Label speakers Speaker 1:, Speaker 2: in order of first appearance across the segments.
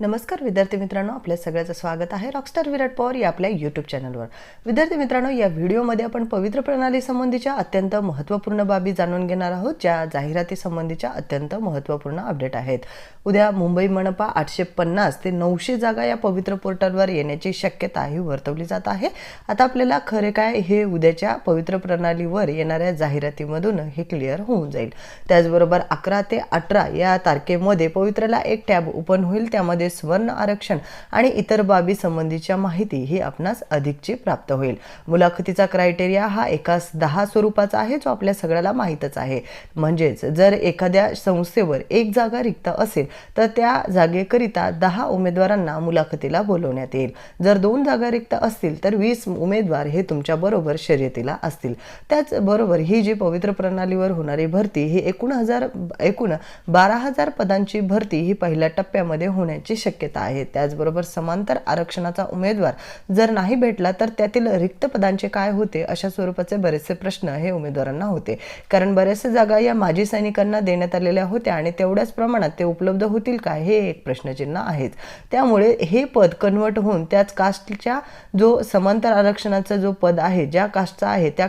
Speaker 1: नमस्कार विद्यार्थी मित्रांनो आपल्या सगळ्याचं स्वागत आहे रॉकस्टार विराट पवार या आपल्या यूट्यूब चॅनलवर विद्यार्थी मित्रांनो या व्हिडिओमध्ये आपण पवित्र प्रणाली संबंधीच्या अत्यंत महत्त्वपूर्ण बाबी जाणून घेणार आहोत ज्या जाहिराती संबंधीच्या अत्यंत महत्त्वपूर्ण अपडेट आहेत. उद्या मुंबई मनपा आठशे पन्नास ते नऊशे जागा या पवित्र पोर्टलवर येण्याची शक्यता ही वर्तवली जात आहे. आता आपल्याला खरे काय हे उद्याच्या पवित्र प्रणालीवर येणाऱ्या जाहिरातीमधून हे क्लिअर होऊन जाईल. त्याचबरोबर अकरा ते अठरा या तारखेमध्ये पवित्रला एक टॅब ओपन होईल त्यामध्ये स्वर्ण आरक्षण आणि इतर बाबी संबंधीच्या माहिती ही आपणास अधिकची प्राप्त होईल. मुलाखतीचा क्रायटेरिया हा एकाच दहा स्वरूपाचा आहे जो आपल्या सगळ्याला माहीतच आहे. म्हणजेच जर एखाद्या संस्थेवर एक जागा रिक्त असेल तर त्या जागेकरिता दहा उमेदवारांना मुलाखतीला बोलवण्यात येईल. जर दोन जागा रिक्त असतील तर वीस उमेदवार हे तुमच्याबरोबर शर्यतीला असतील. त्याचबरोबर ही जी पवित्र प्रणालीवर होणारी भरती ही एकूण हजार एकूण बारा हजार पदांची भरती ही पहिल्या टप्प्यामध्ये होण्याची शक्यता आहे. त्याचबरोबर समांतर आरक्षणाचा उमेदवार जर नाही भेटला तर त्यातील रिक्त पदांचे काय होते अशा स्वरूपाचे बरेचसे प्रश्न हे उमेदवारांना होते. कारण बऱ्याचशा जागा या माजी सैनिकांना देण्यात आलेल्या होत्या आणि तेवढ्याच प्रमाणात ते उपलब्ध होतील का हे एक प्रश्नचिन्ह आहेच. त्यामुळे हे पद कन्वर्ट होऊन त्याच कास्टच्या जो समांतर आरक्षणाचा जो पद आहे ज्या कास्टचा आहे त्या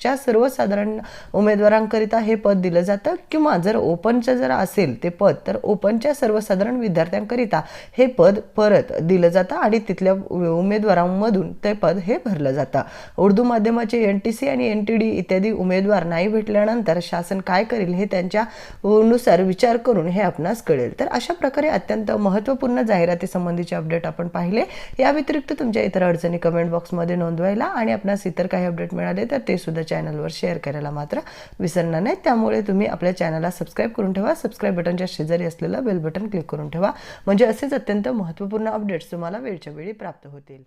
Speaker 1: च्या सर्वसाधारण उमेदवारांकरिता हे पद दिलं जातं किंवा जर ओपनचं जर असेल ते पद तर ओपनच्या सर्वसाधारण विद्यार्थ्यांकरिता हे पद परत दिलं जातं आणि तिथल्या उमेदवारांमधून ते पद हे भरलं जातं. उर्दू माध्यमाचे एन टी सी आणि एन टी डी इत्यादी उमेदवार नाही भेटल्यानंतर शासन काय करेल हे त्यांच्या नुसार विचार करून हे आपणास कळेल. तर अशा प्रकारे अत्यंत महत्त्वपूर्ण जाहिरातीसंबंधीचे अपडेट आपण पाहिले. या व्यतिरिक्त तुमच्या इतर अडचणी कमेंट बॉक्समध्ये नोंदवायला आणि आपणास इतर काही अपडेट मिळाले तर ते सुद्धा चॅनलवर शेअर करायला मात्र विसरणार नाही. त्यामुळे तुम्ही आपल्या चॅनलला सबस्क्राईब करून ठेवा. सबस्क्राईब बटनच्या शेजारी असलेलं बेल बटन क्लिक करून ठेवा. म्हणजे असेच अत्यंत महत्त्वपूर्ण अपडेट्स तुम्हाला वेळच्या वेळी प्राप्त होतील.